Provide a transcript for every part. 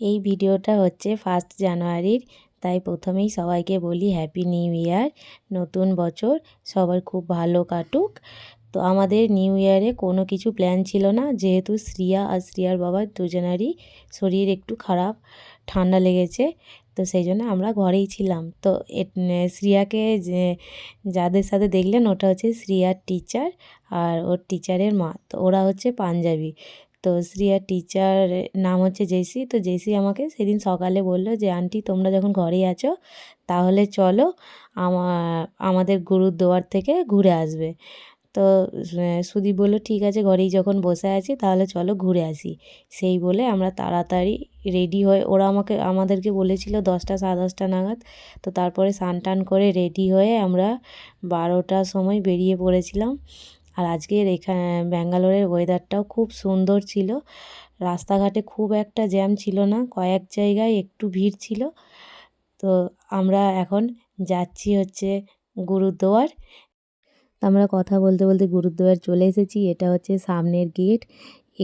এই ভিডিওটা হচ্ছে ফার্স্ট জানুয়ারির তাই প্রথমেই সবাইকে বলি হ্যাপি নিউ ইয়ার নতুন বছর, সবার খুব ভালো কাটুক। তো আমাদের নিউ ইয়ারে কোনো কিছু প্ল্যান ছিল না, যেহেতু শ্রিয়া আর শ্রিয়ার বাবার দুজনারই শরীর একটু খারাপ, ঠান্ডা লেগেছে, তো সেই জন্য আমরা ঘরেই ছিলাম। তো শ্রিয়াকে যাদের সাথে দেখলেন ওটা হচ্ছে শ্রিয়ার টিচার আর ওর টিচারের মা, তো ওরা হচ্ছে পাঞ্জাবি। তো শ্রিয়ার টিচার নাম হচ্ছে জেসি। তো জেসি আমাকে সেদিন সকালে বলল যে, আন্টি, তোমরা যখন ঘরেই আছো, তাহলে চলো আমার আমাদের গুরুদুয়ার থেকে ঘুরে আসবে। তো সুদীপ বলল, ঠিক আছে, ঘরেই যখন বসে আছি, তাহলে চলো ঘুরে আসি। সেই বলে আমরা তাড়াতাড়ি রেডি হয়ে, ওরা আমাকে, আমাদেরকে বলেছিল দশটা, সাড়ে দশটা নাগাদ। তো তারপরে স্নান টান করে রেডি হয়ে আমরা বারোটার সময় বেরিয়ে পড়েছিলাম। আর আজকের এখানে ব্যাঙ্গালোরের ওয়েদারটাও খুব সুন্দর ছিল। রাস্তাঘাটে খুব একটা জ্যাম ছিল না, কয়েক জায়গায় একটু ভিড় ছিল। তো আমরা এখন যাচ্ছি হচ্ছে গুরুদুয়ার আমরা কথা বলতে বলতে গুরুদুয়ার চলে এসেছি। এটা হচ্ছে সামনের গেট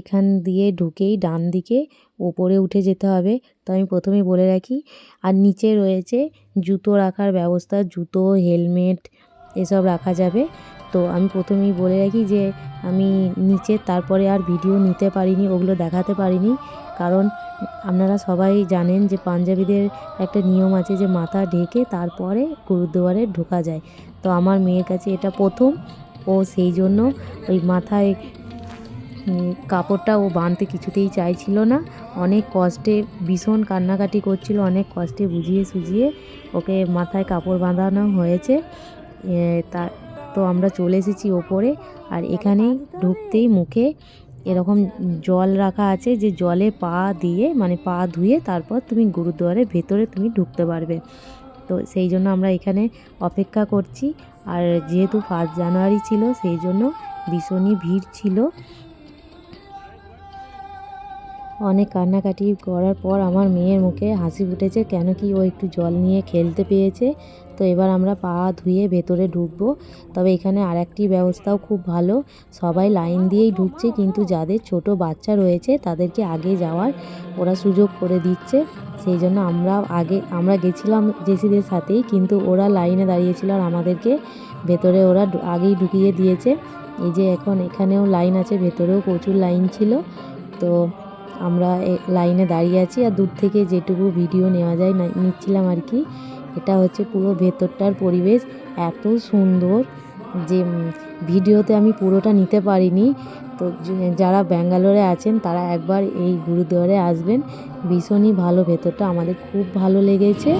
এখান দিয়ে ঢুকেই ডান দিকে ওপরে উঠে যেতে হবে। তো আমি প্রথমে বলে রাখি, আর নিচে রয়েছে জুতো রাখার ব্যবস্থা, জুতো হেলমেট এসব রাখা যাবে। তো আমি প্রথমেই বলে রাখি যে আমি নিচে তারপরে আর ভিডিও নিতে পারিনি, ওগুলো দেখাতে পারিনি। কারণ আপনারা সবাই জানেন যে পাঞ্জাবিদের একটা নিয়ম আছে যে মাথা ঢেকে তারপরে গুরুদুয়ারে ঢোকা যায়। তো আমার মেয়ের কাছে এটা প্রথম। ও সেই জন্য ওই মাথায় কাপড়টা ও বাঁধতে কিছুতেই চাইছিল না। অনেক কষ্টে, ভীষণ কান্নাকাটি করছিল, অনেক কষ্টে বুঝিয়ে সুঝিয়ে ওকে মাথায় কাপড় বাঁধানো হয়েছে। তা তো আমরা চলে এসেছি ওপরে আর এখানে ঢুকতেই মুখে এরকম জল রাখা আছে যে জলে পা দিয়ে মানে পা ধুয়ে তারপর তুমি গুরুদুয়ারের ভেতরে তুমি ঢুকতে পারবে। তো সেই জন্য আমরা এখানে অপেক্ষা করছি। আর যেহেতু ফার্স্ট জানুয়ারি ছিল, সেই জন্য ভীষণই ভিড় ছিল। অনেক কান্নাকাটি করার পর আমার মেয়ের মুখে হাসি ফুটেছে, কেন কি ও একটু জল নিয়ে খেলতে পেয়েছে। তো এবার আমরা পা ধুয়ে ভেতরে ঢুকবো। তবে এখানে আর একটি ব্যবস্থাও খুব ভালো। সবাই লাইন দিয়েই ঢুকছে, কিন্তু যাদের ছোট বাচ্চা রয়েছে, তাদেরকে আগে যাওয়ার ওরা সুযোগ করে দিচ্ছে। সেই জন্য আমরা আগে, আমরা গেছিলাম জেসিদের সাথেই, কিন্তু ওরা লাইনে দাঁড়িয়েছিল আর আমাদেরকে ভেতরে ওরা আগেই ঢুকিয়ে দিয়েছে। এই যে এখন এখানেও লাইন আছে, ভেতরেও প্রচুর লাইন ছিল। তো আমরা লাইনে দাঁড়িয়ে আছি আর দূর থেকে যেটুকু ভিডিও নেওয়া যায় নিচ্ছিলাম আর কি। এটা হচ্ছে পুরো ভেতরটার পরিবেশ, এত সুন্দর যে ভিডিওতে আমি পুরোটা নিতে পারিনি। তো যারা ব্যাঙ্গালোরে আছেন, তারা একবার এই গুরুদুয়ারে আসবেন। ভীষণই ভালো ভেতরটা, আমাদের খুব ভালো লেগেছে।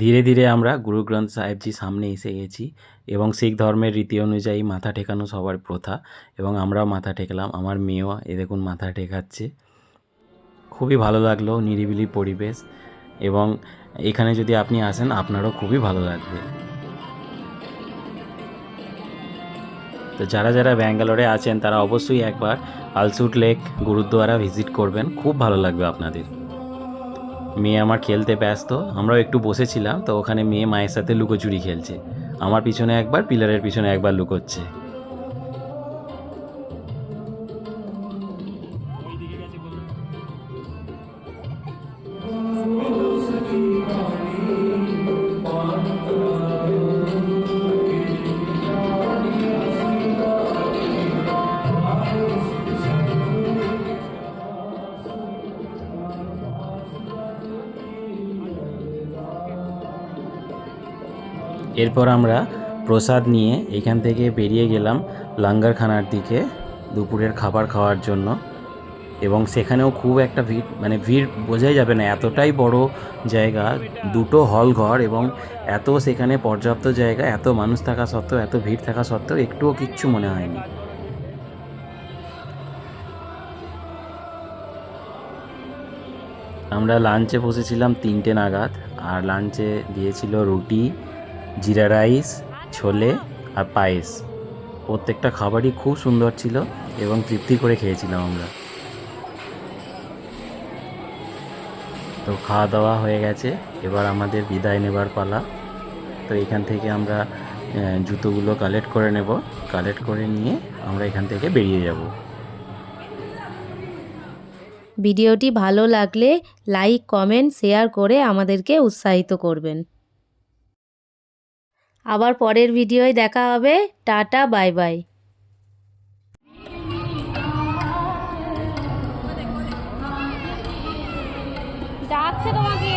ধীরে ধীরে আমরা গুরু গ্রন্থ সাহেবজি সামনে এসে গেছি এবং শিখ ধর্মের রীতি অনুযায়ী মাথা ঠেকানো সবার প্রথা এবং আমরাও মাথা ঠেকলাম, আমার মেয়েও, এ দেখুন মাথা ঠেকাচ্ছে। খুবই ভালো লাগল, নিরিবিলি পরিবেশ এবং এখানে যদি আপনি আসেন, আপনারও খুবই ভালো লাগবে। তো যারা যারা ব্যাঙ্গালোরে আছেন, তারা অবশ্যই একবার আলসুট লেক গুরুদ্বারা ভিজিট করবেন, খুব ভালো লাগবে আপনাদের। মেয়ে আমার খেলতে ব্যস্ত, আমরাও একটু বসেছিলাম, তো ওখানে মেয়ে মায়ের সাথে লুকোচুরি খেলছে। আমার পিছনে একবার, পিলারের পিছনে একবার লুকোচ্ছে। এরপর আমরা প্রসাদ নিয়ে এখান থেকে বেরিয়ে গেলাম লাঙ্গারখানার দিকে দুপুরের খাবার খাওয়ার জন্য। এবং সেখানেও খুব একটা ভিড় মানে ভিড় বোঝাই যাবে না, এতটাই বড় জায়গা, দুটো হল ঘর এবং এত সেখানে পর্যাপ্ত জায়গা, এত মানুষ থাকা সত্ত্বেও, এত ভিড় থাকা সত্ত্বেও একটুও কিচ্ছু মনে হয়নি। আমরা লাঞ্চে বসেছিলাম তিনটে নাগাদ, আর লাঞ্চে দিয়েছিল রুটি জিরা রাইস, ছোলে আর পায়েস। প্রত্যেকটা খাবারই খুব সুন্দর ছিল এবং তৃপ্তি করে খেয়েছিলাম আমরা। তো খাওয়া দাওয়া হয়ে গেছে। এবার আমাদের বিদায় নেবার পালা। তো এখান থেকে আমরা জুতোগুলো কালেক্ট করে নেব। কালেক্ট করে নিয়ে আমরা এখান থেকে বেরিয়ে যাব। ভিডিওটি ভালো লাগলে লাইক কমেন্ট শেয়ার করে আমাদেরকে উৎসাহিত করবেন। আবার পরের ভিডিওয় দেখা হবে। Tata bye bye. ডাকছে তোমাকে।